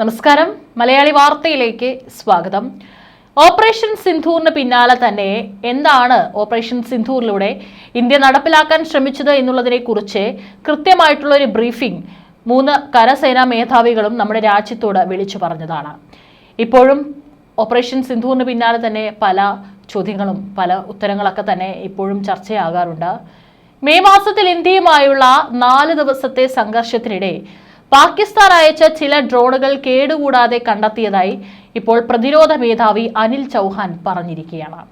നമസ്കാരം. മലയാളി വാർത്തയിലേക്ക് സ്വാഗതം. ഓപ്പറേഷൻ സിന്ധൂറിന് പിന്നാലെ തന്നെ എന്താണ് ഓപ്പറേഷൻ സിന്ധൂറിലൂടെ ഇന്ത്യ നടപ്പിലാക്കാൻ ശ്രമിച്ചത് എന്നുള്ളതിനെ കുറിച്ച് കൃത്യമായിട്ടുള്ള ഒരു ബ്രീഫിംഗ് മൂന്ന് കരസേനാ മേധാവികളും നമ്മുടെ രാജ്യത്തോട് വിളിച്ചു പറഞ്ഞതാണ്. ഇപ്പോഴും ഓപ്പറേഷൻ സിന്ധൂറിന് പിന്നാലെ തന്നെ പല ചോദ്യങ്ങളും പല ഉത്തരങ്ങളൊക്കെ തന്നെ ഇപ്പോഴും ചർച്ചയാകാറുണ്ട്. മെയ് മാസത്തിൽ ഇന്ത്യയുമായുള്ള നാല് ദിവസത്തെ സംഘർഷത്തിനിടെ പാകിസ്ഥാൻ അയച്ച ചില ഡ്രോണുകൾ കേടുകൂടാതെ കണ്ടെത്തിയതായി ഇപ്പോൾ പ്രതിരോധ മേധാവി അനിൽ ചൗഹാൻ പറഞ്ഞിരിക്കുകയാണ്.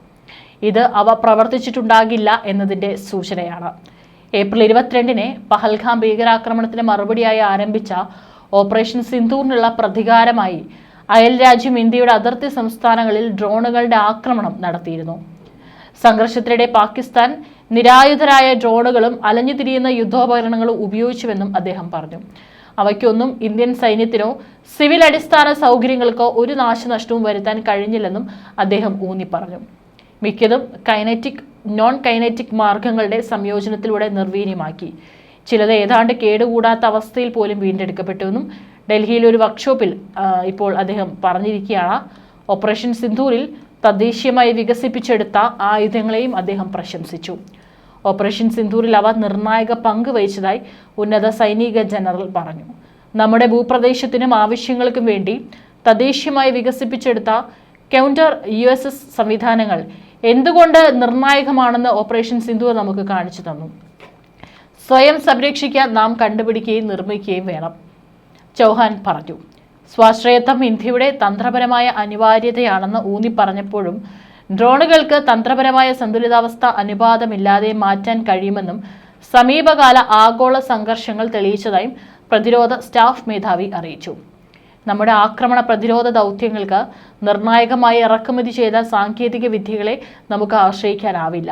ഇത് അവ പ്രവർത്തിച്ചിട്ടുണ്ടാകില്ല എന്നതിന്റെ സൂചനയാണ്. ഏപ്രിൽ ഇരുപത്തിരണ്ടിന് പഹൽഗാം ഭീകരാക്രമണത്തിന് മറുപടിയായി ആരംഭിച്ച ഓപ്പറേഷൻ സിന്ധൂറിനുള്ള പ്രതികാരമായി അയൽ രാജ്യം ഇന്ത്യയുടെ അതിർത്തി സംസ്ഥാനങ്ങളിൽ ഡ്രോണുകളുടെ ആക്രമണം നടത്തിയിരുന്നു. സംഘർഷത്തിനിടെ പാകിസ്ഥാൻ നിരായുധരായ ഡ്രോണുകളും അലഞ്ഞു തിരിയുന്ന യുദ്ധോപകരണങ്ങളും ഉപയോഗിച്ചുവെന്നും അദ്ദേഹം പറഞ്ഞു. അവയ്ക്കൊന്നും ഇന്ത്യൻ സൈന്യത്തിനോ സിവിൽ അടിസ്ഥാന സൗകര്യങ്ങൾക്കോ ഒരു നാശനഷ്ടവും വരുത്താൻ കഴിഞ്ഞില്ലെന്നും അദ്ദേഹം ഊന്നി പറഞ്ഞു മിക്കതും കൈനറ്റിക് നോൺ കൈനറ്റിക് മാർഗങ്ങളുടെ സംയോജനത്തിലൂടെ നിർവീര്യമാക്കി. ചിലത് ഏതാണ്ട് കേടുകൂടാത്ത അവസ്ഥയിൽ പോലും വീണ്ടെടുക്കപ്പെട്ടുവെന്നും ഡൽഹിയിലെ ഒരു വർക്ക്ഷോപ്പിൽ ഇപ്പോൾ അദ്ദേഹം പറഞ്ഞിരിക്കുകയാണ്. ഓപ്പറേഷൻ സിന്ധൂരിൽ തദ്ദേശീയമായി വികസിപ്പിച്ചെടുത്ത ആയുധങ്ങളെയും അദ്ദേഹം പ്രശംസിച്ചു. ഓപ്പറേഷൻ സിന്ധൂരിൽ അവ നിർണായക പങ്ക് വഹിച്ചതായി ഉന്നത സൈനിക ജനറൽ പറഞ്ഞു. നമ്മുടെ ഭൂപ്രദേശത്തിനും ആവശ്യങ്ങൾക്കും വേണ്ടി തദ്ദേശീയമായി വികസിപ്പിച്ചെടുത്ത കൗണ്ടർ യു എസ് എസ് സംവിധാനങ്ങൾ എന്തുകൊണ്ട് നിർണായകമാണെന്ന് ഓപ്പറേഷൻ സിന്ധു നമുക്ക് കാണിച്ചു തന്നു. സ്വയം സംരക്ഷിക്കാൻ നാം കണ്ടുപിടിക്കുകയും നിർമ്മിക്കുകയും വേണം. ചൗഹാൻ പറഞ്ഞു. സ്വാശ്രയത്വം ഇന്ത്യയുടെ തന്ത്രപരമായ അനിവാര്യതയാണെന്ന് ഊന്നി പറഞ്ഞപ്പോഴും ഡ്രോണുകൾക്ക് തന്ത്രപരമായ സന്തുലിതാവസ്ഥ അനുപാതമില്ലാതെ മാറ്റാൻ കഴിയുമെന്നും സമീപകാല ആഗോള സംഘർഷങ്ങൾ തെളിയിച്ചതായും പ്രതിരോധ സ്റ്റാഫ് മേധാവി അറിയിച്ചു. നമ്മുടെ ആക്രമണ പ്രതിരോധ ദൗത്യങ്ങൾക്ക് നിർണായകമായി ഇറക്കുമതി ചെയ്ത സാങ്കേതിക വിദ്യകളെ നമുക്ക് ആശ്രയിക്കാനാവില്ല.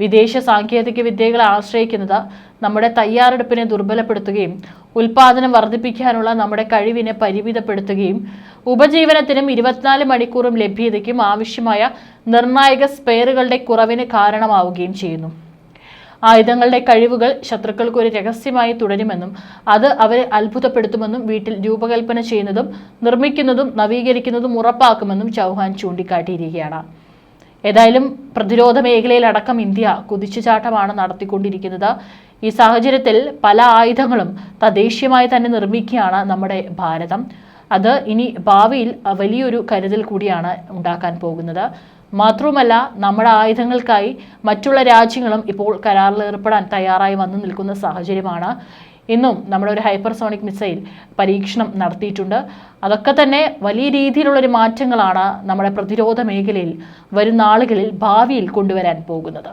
വിദേശ സാങ്കേതിക വിദ്യകളെ ആശ്രയിക്കുന്നത് നമ്മുടെ തയ്യാറെടുപ്പിനെ ദുർബലപ്പെടുത്തുകയും ഉൽപാദനം വർദ്ധിപ്പിക്കാനുള്ള നമ്മുടെ കഴിവിനെ പരിമിതപ്പെടുത്തുകയും ഉപജീവനത്തിനും ഇരുപത്തിനാല് മണിക്കൂറും ലഭ്യതയ്ക്കും ആവശ്യമായ നിർണായക സ്പെയറുകളുടെ കുറവിന് കാരണമാവുകയും ചെയ്യുന്നു. ആയുധങ്ങളുടെ കഴിവുകൾ ശത്രുക്കൾക്ക് ഒരു രഹസ്യമായി തുടരുമെന്നും അത് അവരെ അത്ഭുതപ്പെടുത്തുമെന്നും വീട്ടിൽ രൂപകൽപ്പന ചെയ്യുന്നതും നിർമ്മിക്കുന്നതും നവീകരിക്കുന്നതും ഉറപ്പാക്കുമെന്നും ചൗഹാൻ ചൂണ്ടിക്കാട്ടിയിരിക്കുകയാണ്. ഏതായാലും പ്രതിരോധ മേഖലയിലടക്കം ഇന്ത്യ കുതിച്ചുചാട്ടമാണ് നടത്തിക്കൊണ്ടിരിക്കുന്നത്. ഈ സാഹചര്യത്തിൽ പല ആയുധങ്ങളും തദ്ദേശീയമായി തന്നെ നിർമ്മിക്കുകയാണ് നമ്മുടെ ഭാരതം. അത് ഇനി ഭാവിയിൽ വലിയൊരു കരുതൽ കൂടിയാണ് ഉണ്ടാക്കാൻ പോകുന്നത്. മാത്രവുമല്ല നമ്മുടെ ആയുധങ്ങൾക്കായി മറ്റുള്ള രാജ്യങ്ങളും ഇപ്പോൾ കരാറിൽ ഏർപ്പെടാൻ തയ്യാറായി വന്നു നിൽക്കുന്ന സാഹചര്യമാണ്. ഇന്നും നമ്മുടെ ഒരു ഹൈപ്പർസോണിക് മിസൈൽ പരീക്ഷണം നടത്തിയിട്ടുണ്ട്. അതൊക്കെ തന്നെ വലിയ രീതിയിലുള്ളൊരു മാറ്റങ്ങളാണ് നമ്മുടെ പ്രതിരോധ മേഖലയിൽ വരും നാളുകളിൽ ഭാവിയിൽ കൊണ്ടുവരാൻ പോകുന്നത്.